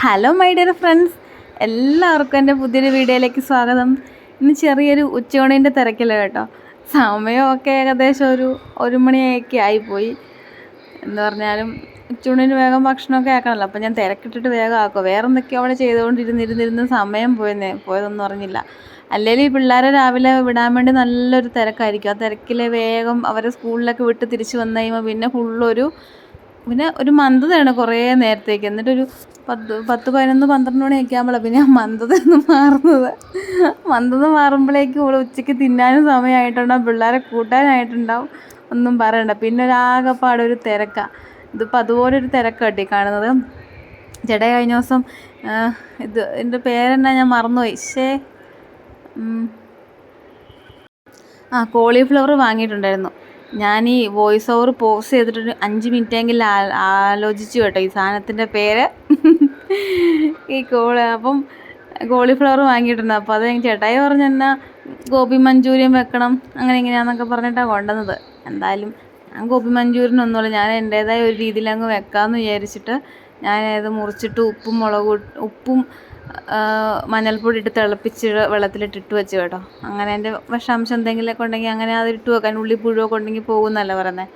Hello my dear friends എല്ലാവർക്കും എന്റെ പുതിയൊരു വീഡിയോയിലേക്ക് സ്വാഗതം. ഇന്ന് ചെറിയൊരു ഉച്ചയോണിന്റെ തിരക്കില്ല കേട്ടോ. സമയമൊക്കെ ഏകദേശം ഒരു ഒരു മണിയൊക്കെ ആയിപ്പോയി. എന്ന് പറഞ്ഞാലും ഉച്ചയൂണിന് വേഗം ഭക്ഷണമൊക്കെ ആക്കണമല്ലോ. അപ്പോൾ ഞാൻ തിരക്കിട്ടിട്ട് വേഗം ആക്കുക വേറെ എന്തൊക്കെയോ അവിടെ ചെയ്തുകൊണ്ടിരുന്നിരുന്നിരുന്ന് സമയം പോയെന്നേ പോയതൊന്നും അറിഞ്ഞില്ല. അല്ലെങ്കിൽ ഈ പിള്ളേരെ രാവിലെ വിടാൻ വേണ്ടി നല്ലൊരു തിരക്കായിരിക്കും. ആ തിരക്കിൽ വേഗം അവരെ സ്കൂളിലൊക്കെ വിട്ട് തിരിച്ച് വന്നു കഴിയുമ്പോൾ പിന്നെ ഫുള്ളൊരു പിന്നെ ഒരു മന്ദതയാണ് കുറേ നേരത്തേക്ക്. എന്നിട്ടൊരു പത്ത് പത്ത് പതിനൊന്ന് പന്ത്രണ്ട് മണിയൊക്കെ ആകുമ്പോഴാണ് പിന്നെ മന്ദത ഒന്ന് മാറുന്നത്. മന്ദത മാറുമ്പോഴേക്കും ഇവിടെ ഉച്ചയ്ക്ക് തിന്നാനും സമയമായിട്ടുണ്ടാവും പിള്ളേരെ കൂട്ടാനായിട്ടുണ്ടാവും ഒന്നും പറയണ്ട. പിന്നെ ഒരാകെപ്പാടെ ഒരു തിരക്കാണ് ഇതിപ്പോൾ അതുപോലെ ഒരു തിരക്കാട്ടി കാണുന്നത്. ചേട്ടാ കഴിഞ്ഞ ദിവസം ഇത് എന്റെ പേരെന്നാ ഞാൻ മറന്നുപോയി. ശേ ആ കോളിഫ്ലവർ വാങ്ങിയിട്ടുണ്ടായിരുന്നു. ഞാൻ ഈ വോയിസ് ഓവർ പോസ് ചെയ്തിട്ടൊരു അഞ്ച് മിനിറ്റെങ്കിലും ആലോചിച്ചു കേട്ടോ ഈ സാധനത്തിന്റെ പേര്. ഈ കോൾ അപ്പം കോളിഫ്ലവർ വാങ്ങിയിട്ടുണ്ട്. അപ്പോൾ അത് ചേട്ടായി പറഞ്ഞു എന്നാൽ ഗോപി മഞ്ചൂരിയൻ വെക്കണം അങ്ങനെ ഇങ്ങനെയാന്നൊക്കെ പറഞ്ഞിട്ടാണ് കൊണ്ടുവന്നത്. എന്തായാലും ഞാൻ ഗോപി മഞ്ചൂരിനൊന്നുമില്ല ഞാൻ എന്റേതായ ഒരു രീതിയിൽ അങ്ങ് വെക്കാമെന്ന് വിചാരിച്ചിട്ട് ഞാൻ ഇത് മുറിച്ചിട്ട് ഉപ്പും മുളകും ഉപ്പും മഞ്ഞൾപ്പൊടി ഇട്ട് തിളപ്പിച്ച് വെള്ളത്തിലിട്ട് ഇട്ട് വെച്ച് കേട്ടോ. അങ്ങനെ അതിന്റെ വിഷാംശം എന്തെങ്കിലുമൊക്കെ ഉണ്ടെങ്കിൽ അങ്ങനെ അത് ഇട്ട് വെക്കാൻ ഉള്ളിപ്പുഴുവൊക്കെ ഉണ്ടെങ്കിൽ പോകുന്നല്ല പറയുന്നത്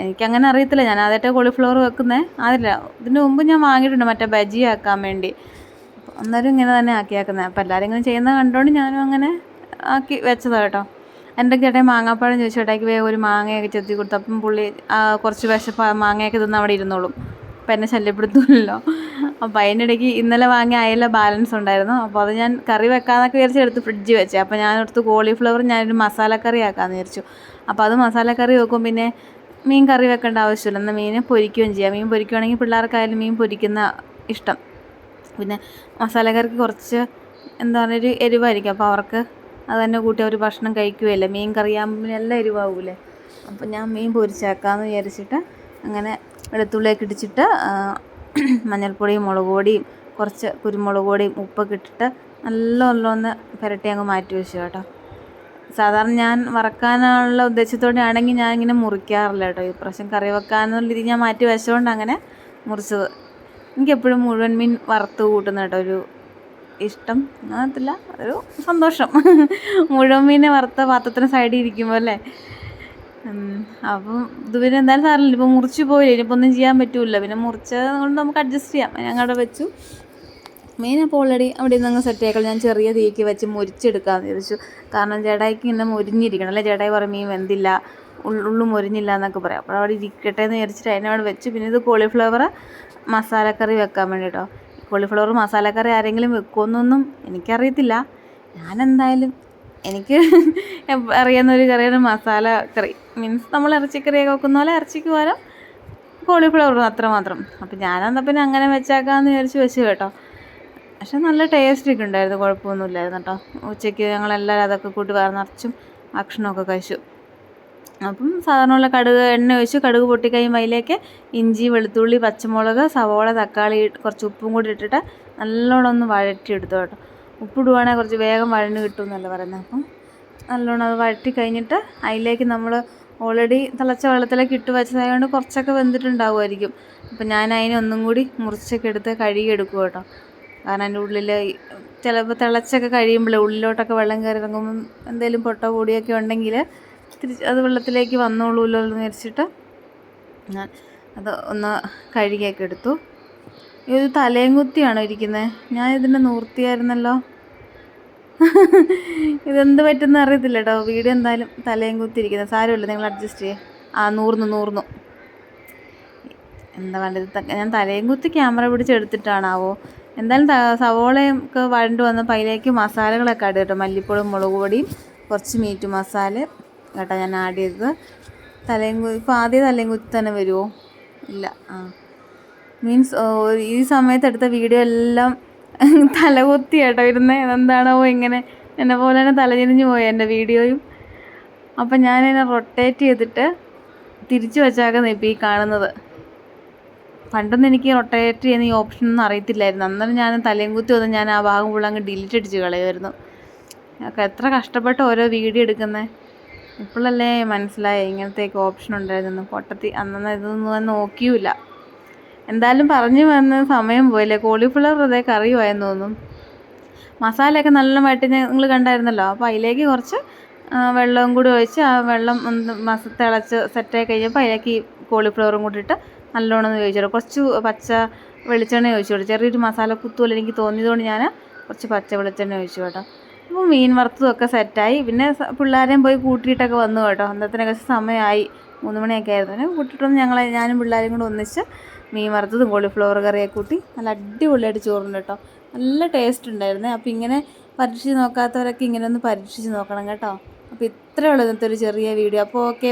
എനിക്കങ്ങനെ അറിയത്തില്ല. ഞാൻ ആദ്യമായിട്ട് കോളിഫ്ലവർ വെക്കുന്നത് അതില്ല ഇതിന് മുമ്പ് ഞാൻ വാങ്ങിയിട്ടുണ്ട്. മറ്റേ ബജി ആക്കാൻ വേണ്ടി. അന്നേരം ഇങ്ങനെ തന്നെ ആക്കി ആക്കുന്നത് അപ്പോൾ എല്ലാവരും ഇങ്ങനെ ചെയ്യുന്നത് കണ്ടുകൊണ്ട് ഞാനും അങ്ങനെ ആക്കി വെച്ചതാണ് കേട്ടോ. എന്റെ ചേട്ടൻ മാങ്ങാപ്പഴം ചോദിച്ചു. ചേട്ടായിക്ക് വേഗം ഒരു മാങ്ങയൊക്കെ ചെത്തി കൊടുത്തു. അപ്പം പുള്ളി കുറച്ച് വിശപ്പ് മാങ്ങയൊക്കെ തിന്ന് അവിടെ ഇരുന്നോളും. അപ്പം എന്നെ ശല്യപ്പെടുത്തില്ലല്ലോ അപ്പോൾ അതിനിടയ്ക്ക് ഇന്നലെ വാങ്ങിയ അയല ബാലൻസ് ഉണ്ടായിരുന്നു. അപ്പോൾ അത് ഞാൻ കറി വെക്കാന്നൊക്കെ വിചാരിച്ച് എടുത്ത് ഫ്രിഡ്ജിൽ വെച്ചു. അപ്പോൾ ഞാൻ എടുത്ത് കോളിഫ്ലവർ ഞാനൊരു മസാലക്കറി ആക്കാമെന്ന് വിചാരിച്ചു. അപ്പോൾ അത് മസാലക്കറി വെക്കും. പിന്നെ മീൻ കറി വെക്കേണ്ട ആവശ്യമില്ല. എന്നാൽ മീനെ പൊരിക്കുകയും ചെയ്യാം. മീൻ പൊരിക്കുകയാണെങ്കിൽ പിള്ളേർക്കായാലും മീൻ പൊരിക്കുന്ന ഇഷ്ടം. പിന്നെ മസാലക്കറിക്ക് കുറച്ച് എന്താ പറയുക ഒരു എരിവായിരിക്കും. അപ്പോൾ അവർക്ക് അത് തന്നെ കൂട്ടി അവർ ഭക്ഷണം കഴിക്കുകയല്ലേ? മീൻ കറിയാകുമ്പോൾ എല്ലാം എരിവാകൂലേ അപ്പോൾ ഞാൻ മീൻ പൊരിച്ചേക്കാമെന്ന് വിചാരിച്ചിട്ട് അങ്ങനെ വെളുത്തുള്ളിയൊക്കെ ഇടിച്ചിട്ട് മഞ്ഞൾപ്പൊടിയും മുളക് പൊടിയും കുറച്ച് കുരുമുളക് പൊടിയും ഉപ്പൊക്കെ ഇട്ടിട്ട് നല്ലോണം ഒന്ന് പുരട്ടി അങ്ങ് മാറ്റി വെച്ചു കേട്ടോ. സാധാരണ ഞാൻ വറക്കാനുള്ള ഉദ്ദേശത്തോടെ ആണെങ്കിൽ ഞാൻ ഇങ്ങനെ മുറിക്കാറില്ല കേട്ടോ. ഈ പ്രാവശ്യം കറി വെക്കാനുള്ള രീതി ഞാൻ മാറ്റി വെച്ചുകൊണ്ട് അങ്ങനെ മുറിച്ചത്. എനിക്കെപ്പോഴും മുഴുവൻ മീൻ വറുത്ത് കൂട്ടുന്ന കേട്ടോ ഒരു ഇഷ്ടം. അങ്ങനത്തില്ല ഒരു സന്തോഷം. മുഴുവൻ മീനെ വറുത്ത പാത്രത്തിന് സൈഡിൽ ഇരിക്കുമ്പോൾ അല്ലേ? അപ്പം ഇത് പിന്നെ എന്തായാലും സാറില്ല ഇപ്പം മുറിച്ച് പോയില്ല? ഇനിയിപ്പോൾ ഒന്നും ചെയ്യാൻ പറ്റില്ല പിന്നെ മുറിച്ചത് നമുക്ക് അഡ്ജസ്റ്റ് ചെയ്യാം. അവിടെ വെച്ചു. മെയിൻ അപ്പോൾ ഓൾറെഡി അവിടെ നിന്ന് സെറ്റ് ആക്കണം ഞാൻ ചെറിയ തീക്ക് വെച്ച് മുരിച്ചെടുക്കാമെന്ന് വിചാരിച്ചു. കാരണം ചേട്ടായിക്ക് ഇങ്ങനെ മുരിഞ്ഞിരിക്കണം. അല്ലേ? ചേട്ടായി പറയും മീൻ വെന്തില്ല. ഉള്ളു മുരിഞ്ഞില്ല എന്നൊക്കെ പറയാം. അപ്പോൾ അവിടെ ഇരിക്കട്ടെ എന്ന് വിചാരിച്ചിട്ട് അതിനവിടെ വെച്ചു. പിന്നെ ഇത് കോളിഫ്ലവർ മസാലക്കറി വെക്കാൻ വേണ്ടിയിട്ടോ കോളിഫ്ലവർ മസാലക്കറി ആരെങ്കിലും വെക്കുമെന്നൊന്നും എനിക്കറിയത്തില്ല. ഞാൻ എന്തായാലും എനിക്ക് അറിയാവുന്ന ഒരു കറിയാണ് മസാല കറി. മീൻസ് നമ്മൾ ഇറച്ചിക്കറിയൊക്കെ വെക്കുന്ന പോലെ ഇറച്ചിക്ക് പകരം കോളിഫ്ലവർ അത്രമാത്രം അപ്പം ഞാനെന്നാൽ പിന്നെ അങ്ങനെ വെച്ചേക്കാമെന്ന് വിചാരിച്ച് വെച്ച് കേട്ടോ. പക്ഷെ നല്ല ടേസ്റ്റ് ഒക്കെ ഉണ്ടായിരുന്നു. കുഴപ്പമൊന്നുമില്ലായിരുന്നു കേട്ടോ. ഉച്ചയ്ക്ക് ഞങ്ങളെല്ലാവരും അതൊക്കെ കൂട്ടി വേറെ നിറച്ചും ഭക്ഷണമൊക്കെ കഴിച്ചു. അപ്പം സാധാരണ ഉള്ള കടുക് എണ്ണ ഒഴിച്ച് കടുക് പൊട്ടിക്കഴിയുമ്പോൾ അതിലേക്ക് ഇഞ്ചി വെളുത്തുള്ളി പച്ചമുളക് സവോള തക്കാളി കുറച്ച് ഉപ്പും കൂടി ഇട്ടിട്ട് നല്ലോണം ഒന്ന് വഴറ്റിയെടുത്തു കേട്ടോ. ഉപ്പിടുവാണെങ്കിൽ കുറച്ച് വേഗം വഴന്ന് കിട്ടും എന്നല്ല പറയുന്നത്. അപ്പം നല്ലോണം അത് വഴറ്റി കഴിഞ്ഞിട്ട് അതിലേക്ക് നമ്മൾ ഓൾറെഡി തിളച്ച വെള്ളത്തിലേക്ക് ഇട്ട് വെച്ചതായതുകൊണ്ട് കുറച്ചൊക്കെ വെന്തിട്ടുണ്ടാവുമായിരിക്കും. അപ്പം ഞാൻ അതിനെ ഒന്നും കൂടി മുറിച്ചൊക്കെ എടുത്ത് കഴുകി എടുക്കും കേട്ടോ. കാരണം അതിന്റെ ഉള്ളിൽ ചിലപ്പോൾ തിളച്ചൊക്കെ കഴിയുമ്പോൾ ഉള്ളിലോട്ടൊക്കെ വെള്ളം കയറി ഇറങ്ങുമ്പം എന്തെങ്കിലും പൊട്ടോ പൊടിയൊക്കെ ഉണ്ടെങ്കിൽ തിരിച്ച് അത് വെള്ളത്തിലേക്ക് വന്നോളൂല്ലോ എന്ന് വിചാരിച്ചിട്ട് ഞാൻ അത് ഒന്ന് കഴുകിയൊക്കെ എടുത്തു. ഇത് തലയും കുത്തിയാണോ ഇരിക്കുന്നത് ഞാൻ ഇതിനെ നൂർത്തിയായിരുന്നല്ലോ. ഇതെന്ത് പറ്റുന്ന അറിയത്തില്ല കേട്ടോ വീഡിയോ എന്തായാലും തലയും കുത്തിയിരിക്കുന്നത് സാരമില്ല നിങ്ങൾ അഡ്ജസ്റ്റ് ചെയ്യേ. ആ നൂർന്നു നൂർന്നു എന്താ വേണ്ടത്? ഞാൻ തലയും കുത്തി ക്യാമറ പിടിച്ചെടുത്തിട്ടാണാവോ എന്തായാലും സവോളയും ഒക്കെ വഴണ്ട് വന്നപ്പോൾ അതിലേക്ക് മസാലകളൊക്കെ ആഡ് കേട്ടോ മല്ലിപ്പൊടി മുളക് പൊടിയും കുറച്ച് മീറ്റ് മസാല കേട്ടോ ഞാൻ ആഡ് ചെയ്തത്. തലയും ഇപ്പോൾ ആദ്യം തലയും കുത്തി തന്നെ വരുമോ ഇല്ല ആ. മീൻസ് ഈ സമയത്ത് എടുത്ത വീഡിയോ എല്ലാം തലകുത്തി കേട്ടോ ഇരുന്നേ എന്താണോ ഇങ്ങനെ എന്നെ പോലെ തന്നെ തലചിരിഞ്ഞ് പോയി എന്റെ വീഡിയോയും. അപ്പം ഞാൻ എന്നെ റൊട്ടേറ്റ് ചെയ്തിട്ട് തിരിച്ചു വെച്ചാക്കുന്ന ഇപ്പോൾ ഈ കാണുന്നത്. പണ്ടൊന്നും എനിക്ക് റൊട്ടേറ്റ് ചെയ്യുന്ന ഈ ഓപ്ഷൻ ഒന്നും അറിയത്തില്ലായിരുന്നു. അന്നേരം ഞാൻ തലയും കുത്തി വന്ന് ഞാൻ ആ ഭാഗം ഫുള്ള് അങ്ങ് ഡിലീറ്റ് അടിച്ച് കളയുമായിരുന്നു. ഒക്കെ എത്ര കഷ്ടപ്പെട്ട് ഓരോ വീഡിയോ എടുക്കുന്നത് ഇപ്പോഴല്ലേ മനസ്സിലായി ഇങ്ങനത്തെയൊക്കെ ഓപ്ഷൻ ഉണ്ടായിരുന്നു പൊട്ടത്തി അന്നൊന്നും ഇതൊന്നും നോക്കിയില്ല എന്തായാലും പറഞ്ഞു വന്ന് സമയം പോയില്ലേ? കോളിഫ്ലവർ അതേ കറിയുമായെന്ന് തോന്നും മസാലയൊക്കെ നല്ല വട്ടി നിങ്ങൾ കണ്ടായിരുന്നല്ലോ? അപ്പോൾ അതിലേക്ക് കുറച്ച് വെള്ളവും കൂടി ഒഴിച്ച് ആ വെള്ളം ഒന്ന് മസ തിളച്ച് സെറ്റായി കഴിഞ്ഞപ്പോൾ അതിലേക്ക് കോളിഫ്ലവറും കൂടി ഇട്ട് നല്ലോണം വേവിച്ചു കുറച്ച് പച്ച വെളിച്ചെണ്ണ ഒഴിച്ചു കൊടുത്തു ചെറിയൊരു മസാല കുത്തുപോലെ എനിക്ക് തോന്നിയതുകൊണ്ട് ഞാൻ കുറച്ച് പച്ച വെളിച്ചെണ്ണ ഒഴിച്ചു കേട്ടോ. അപ്പോൾ മീൻ വറുത്തതൊക്കെ സെറ്റായി പിന്നെ പിള്ളേരെയും പോയി കൂട്ടിയിട്ടൊക്കെ വന്നു കേട്ടോ. അന്നത്തിനൊക്കെ സമയമായി. മൂന്ന് മണിയൊക്കെ ആയിരുന്നു. കൂട്ടിയിട്ടൊന്ന് ഞങ്ങൾ ഞാനും പിള്ളേരും കൂടെ ഒന്നിച്ച് മീൻ വറുത്തതും കോളിഫ്ലവർ കറിയൊക്കെ കൂട്ടി നല്ല അടിപൊളിയായിട്ട് ചോറുണ്ട് കേട്ടോ. നല്ല ടേസ്റ്റ് ഉണ്ടായിരുന്നേ. അപ്പോൾ ഇങ്ങനെ പരീക്ഷിച്ച് നോക്കാത്തവരൊക്കെ ഇങ്ങനെ ഒന്ന് പരീക്ഷിച്ച് നോക്കണം കേട്ടോ. അപ്പോൾ ഇത്രയുള്ള ഇന്നത്തെ ഒരു ചെറിയ വീഡിയോ അപ്പോൾ ഓക്കെ